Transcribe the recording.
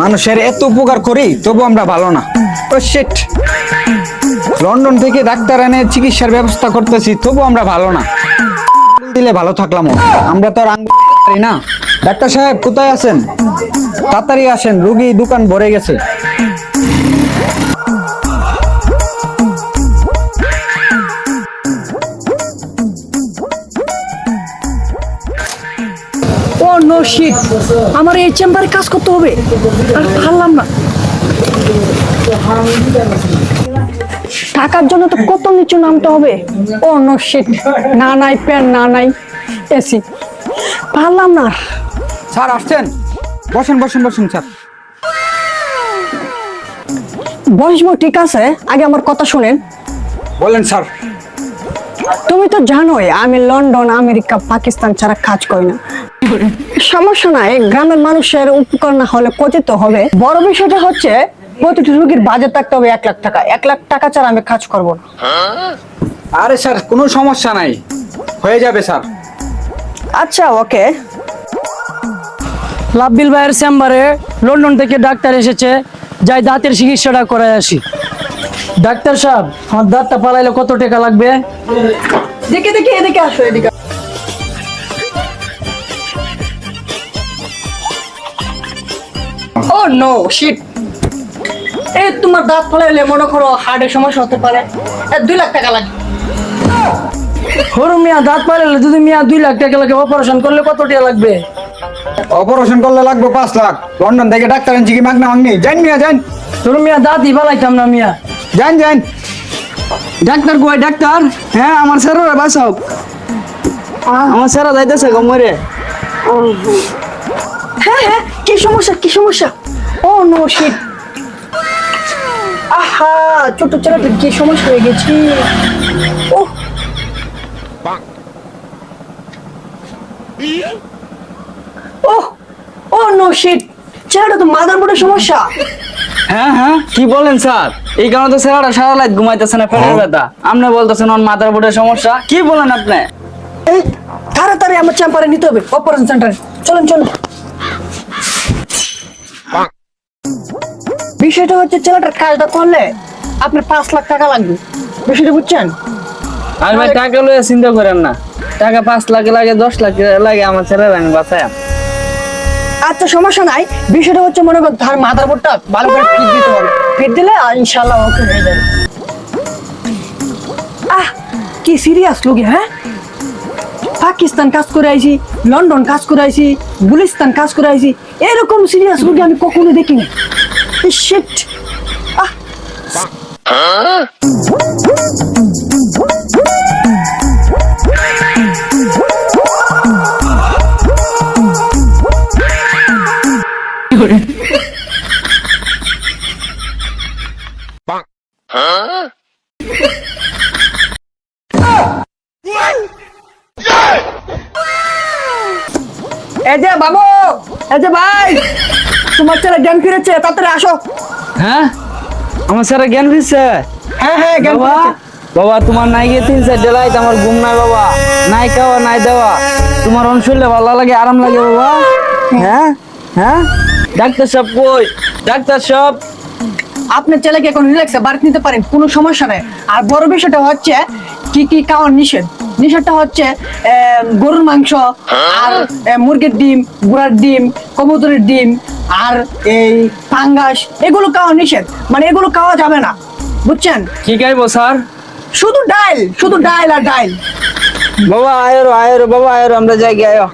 মানুষের এত উপকার করি তবু আমরা ভালো না। লন্ডন থেকে ডাক্তার এনে চিকিৎসার ব্যবস্থা করতেছি তবু আমরা ভালো না। দিলে ভালো থাকলাম আমরা তো আর না। ডাক্তার সাহেব, কোথায় আছেন? তাড়াতাড়ি আসেন, রুগী দোকান ভরে গেছে। নো শিট আমার এই চেম্বারে কাজ করতে হবে। আর পারলাম না। টাকার জন্য তো কত নিচু নামতে হবে? ও নো শিট না নাই প্যান না নাই এসি পারলাম না। স্যার আসছেন। বসেন বসেন বসেন স্যার। বসবো ঠিক আছে। আগে আমার কথা শুনেন। বলেন স্যার। তুমি তো জানোই আমি লন্ডন আমেরিকা পাকিস্তান ছাড়া কাজ করি না। সমস্যা নাই গ্রামের মানুষের উপকার না হলে ক্ষতি তো হবে। বড় বিষয়টা হচ্ছে প্রতিটি রুগীর বাজেট থাকতে হবে এক লাখ টাকা। এক লাখ টাকা ছাড়া আমি কাজ করব না। আরে স্যার কোনো সমস্যা নাই। হয়ে যাবে স্যার। আচ্ছা ওকে। লাভবিল ভাইয়ের চেম্বারে লন্ডন থেকে ডাক্তার এসেছে যাই দাঁতের চিকিৎসাটা করে আসি। ডাক্তার সাহেব আমার দাঁতটা পালাইলে কত টাকা লাগবে? দেখে দেখে এদিকে আসো এদিকে নো শিট এই তোমার দাঁত ফলাইলে মনে করো হার্টের সমস্যা হতে পারে। এ, দুই লাখ টাকা লাগবে হরু মিয়া দাঁত পালাইলে যদি মিয়া দুই লাখ টাকা লাগে অপারেশন করলে কত টাকা লাগবে? অপারেশন করলে লাগবে পাঁচ লাখ। লন্ডন থেকে ডাক্তার আনছি কি মাগনা মাগনি যান মিয়া যান হরু মিয়া দাঁতই পালাইতাম না মিয়া। যান যান ডাক্তার কই ডাক্তার? হ্যাঁ আমার স্যারের বাসাও আমার স্যারা যাইতেছে গমরে হ্যাঁ হ্যাঁ। সমস্যা? কি সমস্যা? ও নো শিট আহা ছোট ছেলেটা কি সমস্যা হয়ে গেছি? ও ও ও নো শিট ছেলেটা তো মাদার বোর্ডের সমস্যা। হ্যাঁ হ্যাঁ কি বলেন স্যার? এই কারণে তো স্যাররা সারা রাত ঘুমাইতেছে না পেটের ব্যথা। আপনি বলতেছেন ওর মাথার বোর্ডের সমস্যা। কি বলেন আপনি? এই তাড়াতাড়ি আমার চেম্বারে নিতে হবে অপারেশন সেন্টারে চলুন চলুন। বিষয়টা হচ্ছে ছেলেটার কাজটা করলে আপনার পাঁচ লাখ টাকা লাগবে। বিষয়টা বুঝছেন? আর ভাই টাকা লইয়া চিন্তা করেন না। টাকা পাঁচ লাখ লাগে দশ লাখ লাগে আমার ছেলের আমি বাঁচাই আচ্ছা সমস্যা নাই। বিষয়টা হচ্ছে মনে করো তার মাথার বোর্ডটা ভালো করে ফিট দিতে হবে। ফিট দিলে ইনশাল্লাহ ওকে হয়ে যাবে। আহ কি সিরিয়াস লোকে হ্যাঁ? পাকিস্তান কাজ করে আইছি লন্ডন কাজ করে আইছি গুলিস্তান কাজ করে আইছি। এরকম সিরিয়াস রোগী আমি কখনো দেখিনি। শিট আহ এই যে বাবু এই যে ভাই। তোমার ছেলে জ্ঞান ফিরেছে তাড়াতাড়ি আসো। হ্যাঁ? আমার স্যার জ্ঞান ফিরছে? হ্যাঁ হ্যাঁ জ্ঞান বাবা ফিরেছে। বাবা তোমার নাই গিয়ে তিন চার ডেলাইতে আমার ঘুম নাই বাবা। নাই খাওয়া নাই দেওয়া। তোমার ভালো লাগে আরাম লাগে বাবা। হ্যাঁ হ্যাঁ। ডাক্তার সাহেব কই? ডাক্তার সাহেব? আপনার ছেলেকে এখন রিল্যাক্সে বাড়িতে নিতে পারেন কোনো সমস্যা নেই। আর বড় বিষয়টা হচ্ছে কি কি খাওয়ার নিষেধ? নিষেধটা হচ্ছে গরুর মাংস আর মুরগির ডিম গুড়ার ডিম কবুতরের ডিম আর এই পাঙ্গাস এগুলো খাওয়া নিষেধ। মানে এগুলো খাওয়া যাবে না। বুঝছেন? কি খাইবো স্যার। শুধু ডাইল শুধু ডাইল আর ডাইল। বাবা আয়ো আয়ো বাবা আয়েরো আমরা যাই গিয়ে আয়ো।